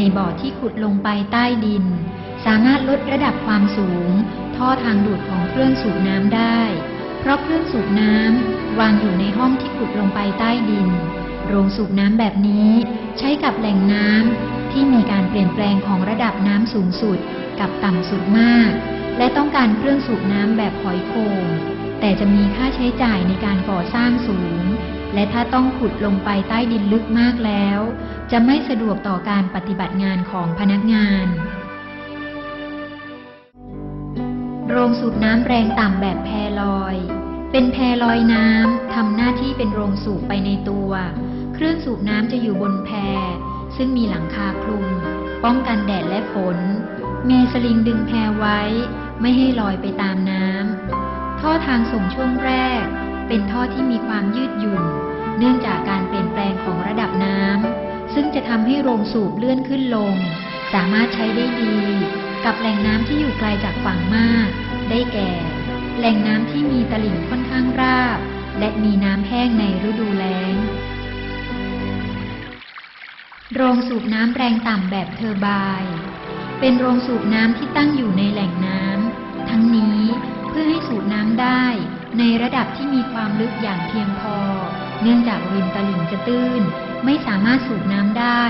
ในบ่อที่ขุดลงไปใต้ดิน สามารถลดระดับความสูง ท่อทางดูดของเครื่องสูบน้ำได้ เพราะเครื่องสูบน้ำวางอยู่ในห้องที่ขุดลงไปใต้ดิน โรงสูบน้ำแบบนี้ใช้กับแหล่งน้ำที่มีการเปลี่ยนแปลงของระดับน้ำสูงสุดกับต่ำสุดมาก และต้องการเครื่องสูบน้ำแบบหอยโขงแต่จะมีค่าใช้จ่ายในการก่อสร้างสูง และถ้าต้องขุดลงไปใต้ดินลึกมากแล้ว จะไม่สะดวกต่อการปฏิบัติงานของพนักงาน โรงสูบน้ำแรงต่ำแบบแพลอย เป็นแพลอยน้ำทำหน้าที่เป็นโรงสูบไปในตัว เครื่องสูบน้ำจะอยู่บนแพซึ่งมีหลังคาคลุม ป้องกันแดดและฝน มีสลิงดึงแพไว้ ไม่ให้ลอยไปตามน้ำท่อทางส่งช่วงแรก เป็นท่อที่มีความยืดหยุ่น เนื่องจากการเปลี่ยนแปลงของระดับน้ำซึ่งจะทำให้โรงสูบเลื่อนขึ้นลง สามารถใช้ได้ดี กับแหล่งน้ำที่อยู่ไกลจากฝั่งมาก ได้แก่ แหล่งน้ำที่มีตลิ่งค่อนข้างราบ และมีน้ำแห้งในฤดูแล้งโรงสูบน้ำแรงต่ำแบบเทอร์ไบน์ เป็นโรงสูบน้ำที่ตั้งอยู่ในแหล่งน้ำทั้งนี้เพื่อให้สูบน้ำได้ในระดับที่มีความลึกอย่างเพียงพอ เนื่องจากริมตลิ่งจะตื้น ไม่สามารถสูบน้ำได้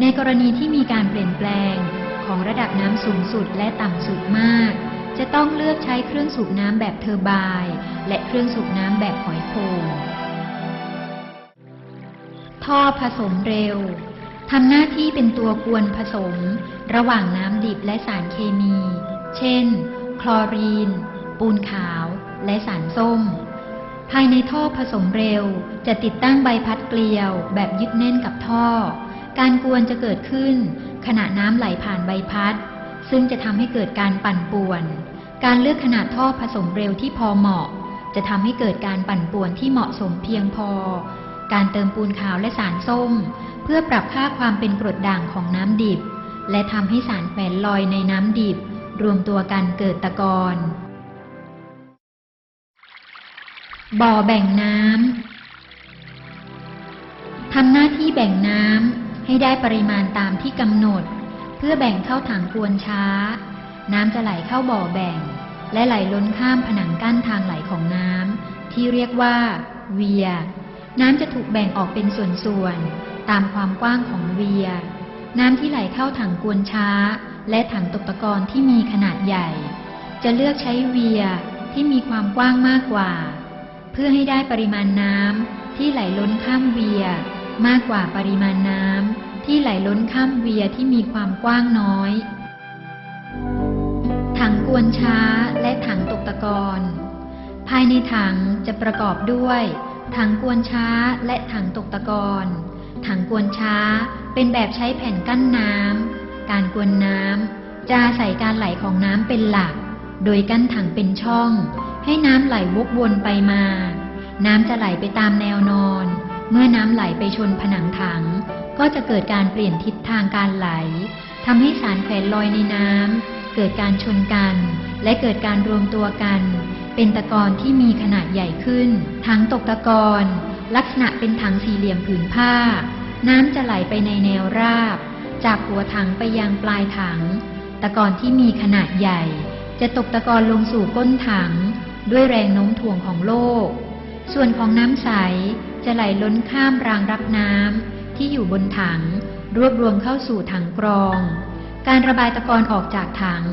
ในกรณีที่มีการเปลี่ยนแปลงของระดับน้ำสูงสุดและต่ำสุดมาก จะต้องเลือกใช้เครื่องสูบน้ำแบบเทอร์ไบน์และเครื่องสูบน้ำแบบหอยโขงท่อผสมเร็ว ทำหน้าที่เป็นตัวกวนผสม ระหว่างน้ำดิบและสารเคมี เช่น คลอรีน ปูนขาว และสารส้ม ภายในท่อผสมเร็ว จะติดตั้งใบพัดเกลียว แบบยึดแน่นกับท่อ การกวนจะเกิดขึ้น ขณะน้ำไหลผ่านใบพัด ซึ่งจะทำให้เกิดการปั่นป่วน การเลือกขนาดท่อผสมเร็วที่พอเหมาะ จะทำให้เกิดการปั่นป่วนที่เหมาะสมเพียงพอ การเติมปูนขาวและสารส้ม พื่อปรับค่าความเป็นกรดด่างของน้ำดิบ และทำให้สารแฝงลอยในน้ำดิบ รวมตัวกันเกิดตะกอนบ่อแบ่งน้ำทำหน้าที่แบ่งน้ำให้ได้ปริมาณตามที่กำหนด เพื่อแบ่งเข้าถังกวนช้า น้ำจะไหลเข้าบ่อแบ่ง และไหลล้นข้ามผนังกั้นทางไหลของน้ำที่เรียกว่า เวีย น้ำจะถูกแบ่งออกเป็นส่วนๆ ตามความกว้างของเวีย น้ำที่ไหลเข้าถังกวนช้า และถังตกตะกอนที่มีขนาดใหญ่ จะเลือกใช้เวียที่มีความกว้างมากกว่า เพื่อให้ได้ปริมาณน้ำที่ไหลล้นข้ามเวีย มากกว่าปริมาณน้ำที่ไหลล้นข้ามเวียที่มีความกว้างน้อย ถังกวนช้าและถังตกตะกอนภายในถังจะประกอบด้วย ถังกวนช้าและถังตกตะกอน ถังกวนช้า เป็นแบบใช้แผ่นกั้นน้ำ การกวนน้ำจะอาศัยการไหลของน้ำเป็นหลัก โดยกั้นถังเป็นช่อง ให้น้ำไหลวกวนไปมา น้ำจะไหลไปตามแนวนอน เมื่อน้ำไหลไปชนผนังถัง ก็จะเกิดการเปลี่ยนทิศทางการไหลทำให้สารแขวนลอยในน้ำเกิดการชนกัน และเกิดการรวมตัวกัน เป็นตะกอนที่มีขนาดใหญ่ขึ้น ถังตกตะกอน ลักษณะเป็นถังสี่เหลี่ยมผืนผ้า น้ำจะไหลไปในแนวราบ จากหัวถังไปยังปลายถัง ตะกอนที่มีขนาดใหญ่ จะตกตะกอนลงสู่ก้นถัง ด้วยแรงโน้มถ่วงของโลก ส่วนของน้ำใสจะไหลล้นข้ามรางรับน้ำที่อยู่บนถัง รวบรวมเข้าสู่ถังกรอง การระบายตะกอนออกจากถัง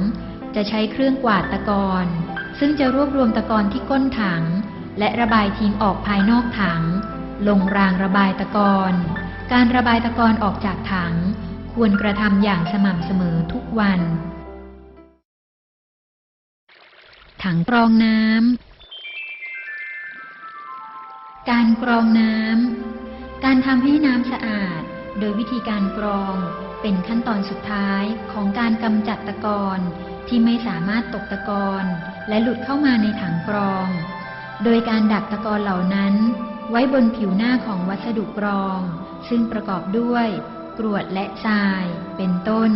จะใช้เครื่องกวาดตะกอนซึ่งจะรวบรวมตะกอนที่ก้นถัง และระบายทิ้งออกภายนอกถัง ลงรางระบายตะกอนการระบายตะกอนออกจากถัง ควรกระทำอย่างสม่ำเสมอทุกวัน ถังกรองน้ำ การกรองน้ำ การทำให้น้ำสะอาด โดยวิธีการกรองเป็นขั้นตอนสุดท้ายของการกำจัดตะกอนที่ไม่สามารถตกตะกอนและหลุดเข้ามาในถังกรอง โดยการดักตะกอนเหล่านั้น ไว้บนผิวหน้าของวัสดุกรอง ซึ่งประกอบด้วยกรวดและทราย เป็นต้น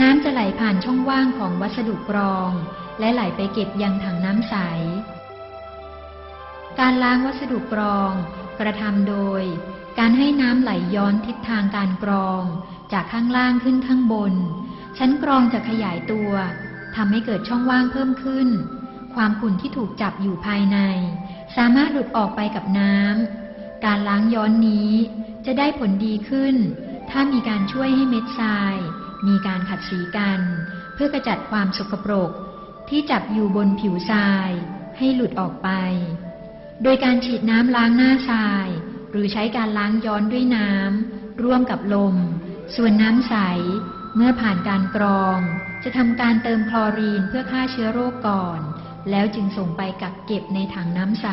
น้ำจะไหลผ่านช่องว่างของวัสดุกรอง และไหลไปเก็บยังถังน้ำใส การล้างวัสดุกรอง กระทำโดย การให้น้ำไหลย้อนทิศทางการกรอง จากข้างล่างขึ้นข้างบน ชั้นกรองจะขยายตัวทำให้เกิดช่องว่างเพิ่มขึ้น ความขุ่นที่ถูกจับอยู่ภายใน สามารถหลุดออกไปกับน้ำ การล้างย้อนนี้จะได้ผลดีขึ้น ถ้ามีการช่วยให้เม็ดทราย มีการขัดสีกัน เพื่อกระจัดความสกปรก ที่จับอยู่บนผิวทราย ให้หลุดออกไป โดยการฉีดน้ำล้างหน้าทราย หรือใช้การล้างย้อนด้วยน้ำร่วมกับลม ส่วนน้ำใส เมื่อผ่านการกรอง จะทำการเติมคลอรีนเพื่อฆ่าเชื้อโรคก่อน แล้วจึงส่งไปกักเก็บในถังน้ำใส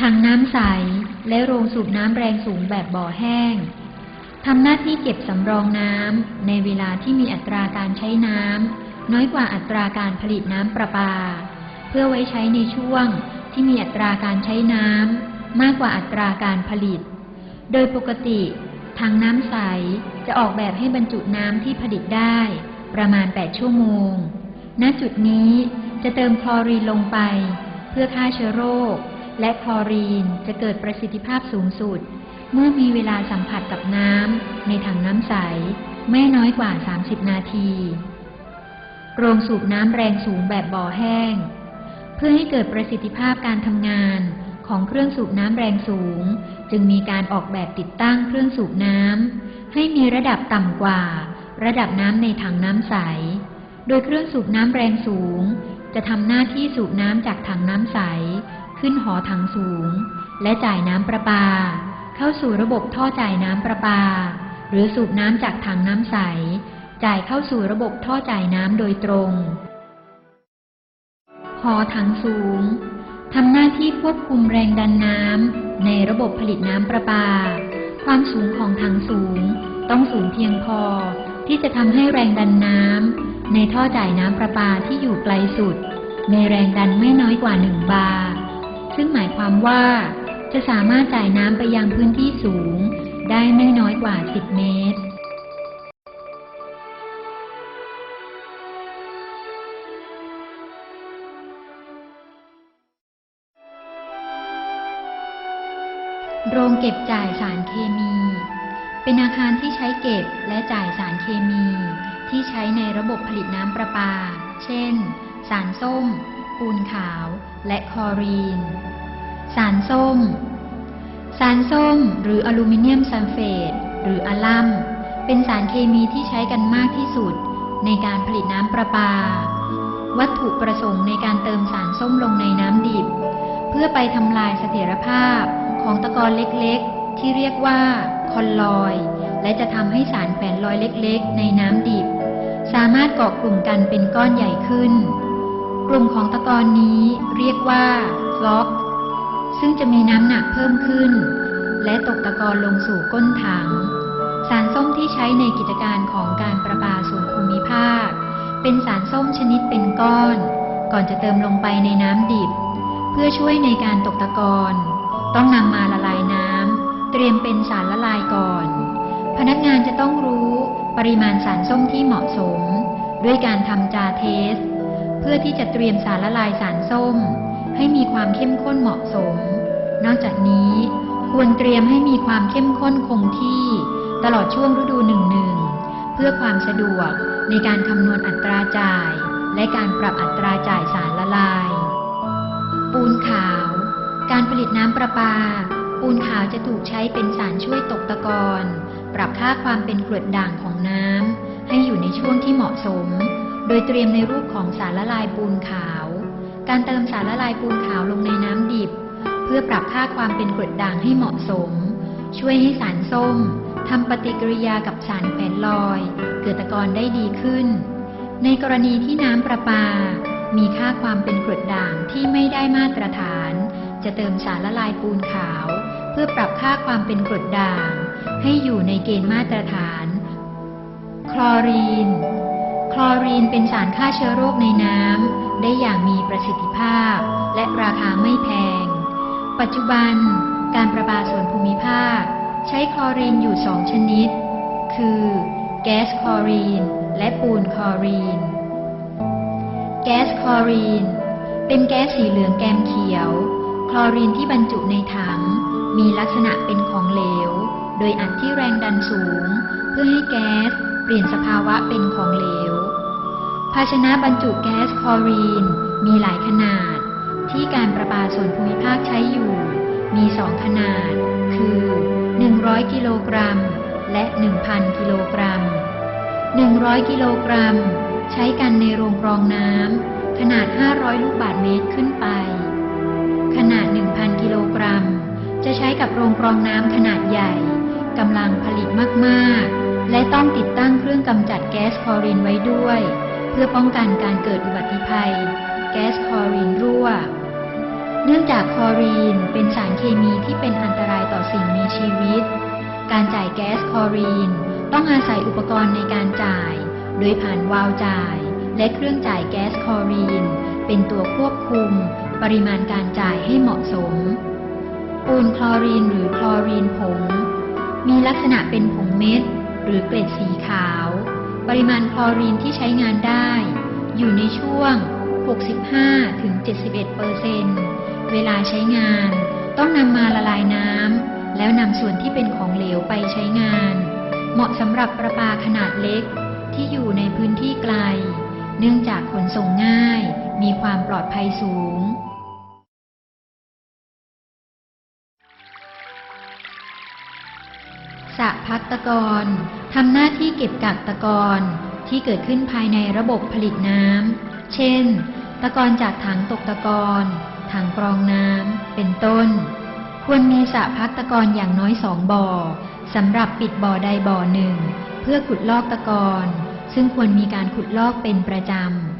ถังน้ำใสและโรงสูบน้ำแรงสูงแบบบ่อแห้งทำหน้าที่เก็บสำรองน้ำในเวลาที่มีอัตราการใช้น้ำน้อยกว่าอัตราการผลิตน้ำประปา เพื่อไว้ใช้ในช่วงที่มีอัตราการใช้น้ำมากกว่าอัตราการผลิต โดยปกติถังน้ำใสจะออกแบบให้บรรจุน้ำที่ผลิตได้ ประมาณ 8 ชั่วโมง ณจุดนี้จะเติมคลอรีนลงไป เพื่อฆ่าเชื้อโรค และคลอรีนจะเกิดประสิทธิภาพสูงสุด เมื่อมีเวลาสัมผัสกับน้ำในถังน้ำใส ไม่น้อยกว่า 30 นาที โรงสูบน้ำแรงสูงแบบบ่อแห้ง เพื่อให้เกิดประสิทธิภาพการทำงานของเครื่องสูบน้ำแรงสูง จึงมีการออกแบบติดตั้งเครื่องสูบน้ำให้มีระดับต่ำกว่า ระดับน้ำในถังน้ำใส โดยเครื่องสูบน้ำแรงสูง จะทำหน้าที่สูบน้ำจากถังน้ำใส ขึ้นหอถังสูง และจ่ายน้ำประปา เข้าสู่ระบบท่อจ่ายน้ำประปา หรือสูบน้ำจากถังน้ำใส จ่ายเข้าสู่ระบบท่อจ่ายน้ำโดยตรง หอถังสูงทำหน้าที่ควบคุมแรงดันน้ำในระบบผลิตน้ำประปา ความสูงของถังสูง ต้องสูงเพียงพอที่จะทำให้แรงดันน้ำ ในท่อจ่ายน้ำประปาที่อยู่ไกลสุดมีแรงดันไม่น้อยกว่าหนึ่งบาร์ซึ่งหมายความว่า จะสามารถจ่ายน้ำไปยังพื้นที่สูง ได้ไม่น้อยกว่า 10 เมตรโรงเก็บจ่ายสารเคมี เป็นอาคารที่ใช้เก็บและจ่ายสารเคมี ที่ใช้ในระบบผลิตน้ำประปา เช่น สารส้ม ปูนขาว และคลอรีน สารส้ม สารส้ม หรืออลูมิเนียมซัลเฟต หรืออะลัม เป็นสารเคมีที่ใช้กันมากที่สุด ในการผลิตน้ำประปา วัตถุประสงค์ในการเติมสารส้มลงในน้ำดิบ เพื่อไปทำลายเสถียรภาพของตะกอนเล็กๆ ที่เรียกว่าคอนลอย และจะทำให้สารแฝนลอยเล็กๆ ในน้ำดิบ สามารถเกาะกลุ่มกันเป็นก้อนใหญ่ขึ้น กลุ่มของตะกอนนี้เรียกว่าฟล็อก ซึ่งจะมีน้ำหนักเพิ่มขึ้น และตกตะกอนลงสู่ก้นถัง สารส้มที่ใช้ในกิจการของการประปาส่วนภูมิภาค เป็นสารส้มชนิดเป็นก้อน ก่อนจะเติมลงไปในน้ำดิบ เพื่อช่วยในการตกตะกอนต้องนำมาละลายน้ำเตรียมเป็นสารละลายก่อน พนักงานจะต้องรู้ปริมาณสารส้มที่เหมาะสม ด้วยการทำจาเทส เพื่อที่จะเตรียมสารละลายสารส้ม ให้มีความเข้มข้นเหมาะสม นอกจากนี้ควรเตรียมให้มีความเข้มข้นคงที่ ตลอดช่วงฤดูหนึ่งหนึ่งเพื่อความสะดวกในการคำนวณอัตราจ่าย และการปรับอัตราจ่ายสารละลาย ปูนขาว การผลิตน้ำประปา ปูนขาวจะถูกใช้เป็นสารช่วยตกตะกอน ปรับค่าความเป็นกรดด่างของน้ำให้อยู่ในช่วงที่เหมาะสม โดยเตรียมในรูปของสารละลายปูนขาว การเติมสารละลายปูนขาวลงในน้ำดิบ เพื่อปรับค่าความเป็นกรดด่างให้เหมาะสม ช่วยให้สารส้มทำปฏิกิริยากับสารแขวนลอย เกิดตะกอนได้ดีขึ้น ในกรณีที่น้ำประปา มีค่าความเป็นกรดด่างที่ไม่ได้มาตรฐาน จะเติมสารละลายปูนขาว เพื่อปรับค่าความเป็นกรดด่าง ให้อยู่ในเกณฑ์มาตรฐาน คลอรีน คลอรีนเป็นสารฆ่าเชื้อโรคในน้ำได้อย่างมีประสิทธิภาพ และราคาไม่แพง ปัจจุบัน การประปาส่วนภูมิภาค ใช้คลอรีนอยู่สองชนิด คือ แก๊สคลอรีน และปูนคลอรีน แก๊สคลอรีน เป็นแก๊สสีเหลืองแกมเขียว คลอรีนที่บรรจุในถัง มีลักษณะเป็นของเหลว โดยอัดที่แรงดันสูง เพื่อให้แก๊สเปลี่ยนสภาวะเป็นของเหลว ภาชนะบรรจุแก๊สคลอรีน มีหลายขนาด ที่การประปาส่วนภูมิภาคใช้อยู่ มีสองขนาด คือ 100 กิโลกรัม และ 1,000 กิโลกรัม 100 กิโลกรัม ใช้กันในโรงกรองน้ำขนาด 500 ลูกบาศก์เมตรขึ้นไป ขนาด 1,000 กิโลกรัม จะใช้กับโรงกรองน้ำขนาดใหญ่ กำลังผลิตมากๆ และต้องติดตั้งเครื่องกำจัดแก๊สคลอรีนไว้ด้วย เพื่อป้องกันการเกิดอุบัติภัย แก๊สคลอรีนรั่ว เนื่องจากคลอรีนเป็นสารเคมีที่เป็นอันตรายต่อสิ่งมีชีวิต การจ่ายแก๊สคลอรีนต้องอาศัยอุปกรณ์ในการจ่าย โดยผ่านวาล์วจ่าย และเครื่องจ่ายแก๊สคลอรีน เป็นตัวควบคุม ปริมาณการจ่ายให้เหมาะสมปูนคลอรีนหรือคลอรีนผง มีลักษณะเป็นผงเม็ด หรือเกล็ดสีขาว ปริมาณคลอรีนที่ใช้งานได้ อยู่ในช่วง 65-71%เปอร์เซนเวลาใช้งานต้องนำมาละลายน้ำแล้วนำส่วนที่เป็นของเหลวไปใช้งาน เหมาะสำหรับประปาขนาดเล็กที่อยู่ในพื้นที่ไกล เนื่องจากขนส่งง่าย มีความปลอดภัยสูง สะพักตะกอนทำหน้าที่เก็บกักตะกอนที่เกิดขึ้นภายในระบบผลิตน้ำ เช่น ตะกอนจากถังตกตะกอนถังกรองน้ำ เป็นต้น ควรมีสระพักตะกอนอย่างน้อยสองบ่อสำหรับปิดบ่อใดบ่อหนึ่ง เพื่อขุดลอกตะกอนซึ่งควรมีการขุดลอกเป็นประจำ